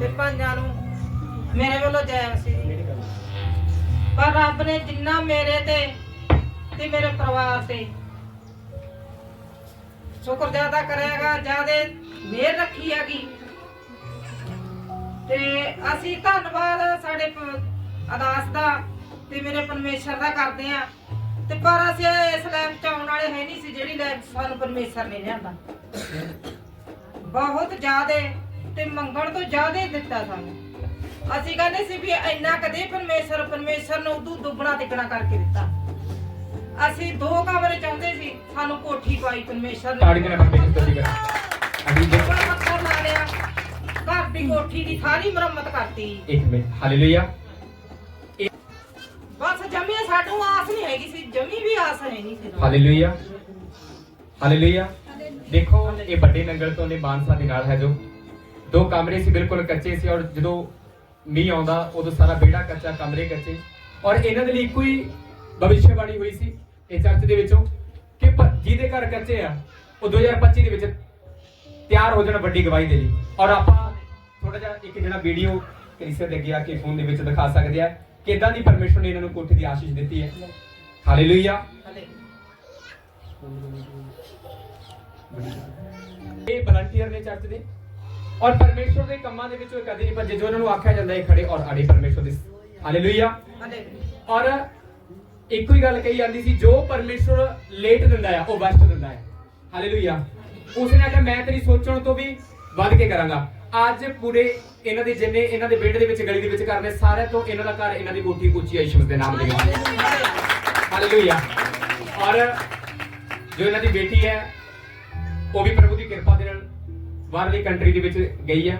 ਤੇ ਭਾਈਆਂ ਨੂੰ ਮੇਰੇ ਵੱਲੋਂ ਜੈ ਮਸੀਹ ਪਰ ਰੱਬ ਨੇ ਜਿੰਨਾ ਮੇਰੇ ਤੇ ਤੇ ਮੇਰੇ ਪਰਿਵਾਰ ਤੇ ਸ਼ੁਕਰ ਜ਼ਿਆਦਾ ਕਰਿਆਗਾ ਜਿਆਦੇ ਮਿਹਰ ਰੱਖੀ ਹੈਗੀ। ਤੇ ਅਸੀਂ ਧੰਨਵਾਦ ਸਾਡੇ ਅਦਾਸ ਦਾ ਤੇ ਮੇਰੇ ਪਰਮੇਸ਼ਰ ਦਾ ਕਰਦੇ ਆ ਤੇ ਪਰ ਅਸੀਂ ਇਸ ਲਾਈਫ ਚ ਆਉਣ ਵਾਲੇ ਹੈ ਨਹੀਂ ਸੀ ਜਿਹੜੀ ਲਾਈਫ ਸਾਨੂੰ ਪਰਮੇਸ਼ਰ ਨੇ ਲਿਆਂਦਾ। ਬਹੁਤ ਜ਼ਿਆਦੇ ਤੇ ਮੰਗਣ ਤੋਂ ਜ਼ਿਆਦੇ ਦਿੱਤਾ ਸਾਨੂੰ। ਅਸੀਂ ਕਹਿੰਦੇ ਸੀ ਵੀ ਇੰਨਾ ਕਦੇ ਪਰਮੇਸ਼ਰ ਪਰਮੇਸ਼ਰ ਨੇ ਉਦੋਂ ਦੁੱਗਣਾ ਤਿੱਗਣਾ ਕਰਕੇ ਦਿੱਤਾ। ਅਸੀਂ ਦੋ ਕਮਰੇ ਚਾਹੁੰਦੇ ਸੀ ਸਾਨੂੰ ਕੋਠੀ ਪਾਈ ਪਰਮੇਸ਼ਰ ਨੇ। ਤਾੜੀ ਨਾਲ ਬੰਦੇ ਤਸਦੀ ਕਰ ਅਭੀ ਬੜਾ ਪੱਥਰ ਲਾ ਲਿਆ ਘਰ ਦੀ ਕੋਠੀ ਦੀ ਸਾਰੀ ਮੁਰੰਮਤ ਕਰਤੀ। ਇੱਕ ਮਿੰਟ ਹਾਲੇਲੂਇਆ ਬਸ ਜਮੀ ਸਾਨੂੰ ਆਸ ਨਹੀਂ ਹੈਗੀ ਸੀ ਜਮੀ ਵੀ ਆਸ ਹੈ ਨਹੀਂ ਸੀ। ਹਾਲੇਲੂਇਆ ਹਾਲੇਲੂਇਆ ਦੇਖੋ ਇਹ ਵੱਡੇ ਨੰਗਲ ਤੋਂ ਨੇ ਬਾਂਸਾ ਦੇ ਨਾਲ ਹੈ ਜੋ। ਦੋ ਕਮਰੇ ਸੀ ਬਿਲਕੁਲ ਕੱਚੇ ਸੀ ਔਰ ਜਦੋਂ ਮੀਂਹ ਆਉਂਦਾ ਉਦੋਂ ਸਾਰਾ ਵਿਹੜਾ ਕੱਚਾ ਕਮਰੇ ਕੱਚੇ। ਔਰ ਇਹਨਾਂ ਦੇ ਲਈ ਇੱਕੋ ਹੀ ਭਵਿੱਖਬਾਣੀ ਹੋਈ ਸੀ ਇਹ ਚਰਚ ਦੇ ਵਿੱਚੋਂ ਕਿ ਜਿਹਦੇ ਘਰ ਕੱਚੇ ਆ ਉਹ 2025 ਦੇ ਵਿੱਚ ਤਿਆਰ ਹੋ ਜਾਣਾ ਵੱਡੀ ਗਵਾਹੀ ਦੇ ਲਈ। ਔਰ ਆਪਾਂ ਥੋੜਾ ਜਿਹਾ ਇੱਕ ਜਿਹੜਾ ਵੀਡੀਓ ਕਲੀਸਿਆ ਦੇ ਅੱਗੇ ਆ ਕੇ ਫੋਨ ਦੇ ਵਿੱਚ ਦਿਖਾ ਸਕਦੇ ਆ ਕਿ ਇਦਾਂ ਦੀ ਪਰਮੇਸ਼ਰ ਨੇ ਇਹਨਾਂ ਨੂੰ ਕੋਠੀ ਦੀ ਆਸ਼ੀਸ਼ ਦਿੱਤੀ ਹੈ। ਹਾਲੇਲੂਇਆ ਹਲੇ ਇਹ ਵਲੰਟੀਅਰ ਨੇ ਚਰਚ ਦੇ। ਔਰ ਪਰਮੇਸ਼ਰ ਦੇ ਕੰਮਾਂ ਦੇ ਵਿੱਚੋਂ ਕਦੇ ਨਹੀਂ ਭੱਜੇ ਜੋ ਉਹਨਾਂ ਨੂੰ ਆਖਿਆ ਜਾਂਦਾ ਹੈ ਖੜੇ ਔਰ ਆੜੇ ਪਰਮੇਸ਼ਰ ਦੇ ਹਾਲੇਲੂਇਆ ਹਲੇ ਔਰ ਇੱਕੋ ਹੀ ਗੱਲ ਕਹੀ ਜਾਂਦੀ ਸੀ ਜੋ ਪਰਮੇਸ਼ਰ ਲੇਟ ਦਿੰਦਾ ਹੈ ਉਹ ਵਸਤ ਦਿੰਦਾ ਹੈ ਹਾਲੇਲੂਇਆ ਉਸਨੇ ਆਖਿਆ ਮੈਂ ਤੇਰੀ ਸੋਚਣ ਤੋਂ ਵੀ ਵੱਧ ਕੇ ਕਰਾਂਗਾ। ਅੱਜ ਪੂਰੇ ਇਹਨਾਂ ਦੇ ਜਿੰਨੇ ਇਹਨਾਂ ਦੇ ਵਿਹੜੇ ਦੇ ਵਿੱਚ ਗਲੀ ਦੇ ਵਿੱਚ ਕਰਨੇ ਸਾਰਿਆਂ ਤੋਂ ਇਹਨਾਂ ਦਾ ਘਰ ਇਹਨਾਂ ਦੀ ਕੋਠੀ ਉੱਚੀ ਆਈ ਸ਼ਬਦ ਦੇ ਨਾਮ ਦੇ ਵਿੱਚ। ਹਾਲੇਲੂਇਆ ਔਰ ਜੋ ਇਹਨਾਂ ਦੀ ਬੇਟੀ ਹੈ ਉਹ ਵੀ ਪ੍ਰਭੂ ਦੀ ਕਿਰਪਾ ਦੇ ਨਾਲ ਬਾਹਰਲੀ ਕੰਟਰੀ ਦੇ ਵਿੱਚ ਗਈ ਆ।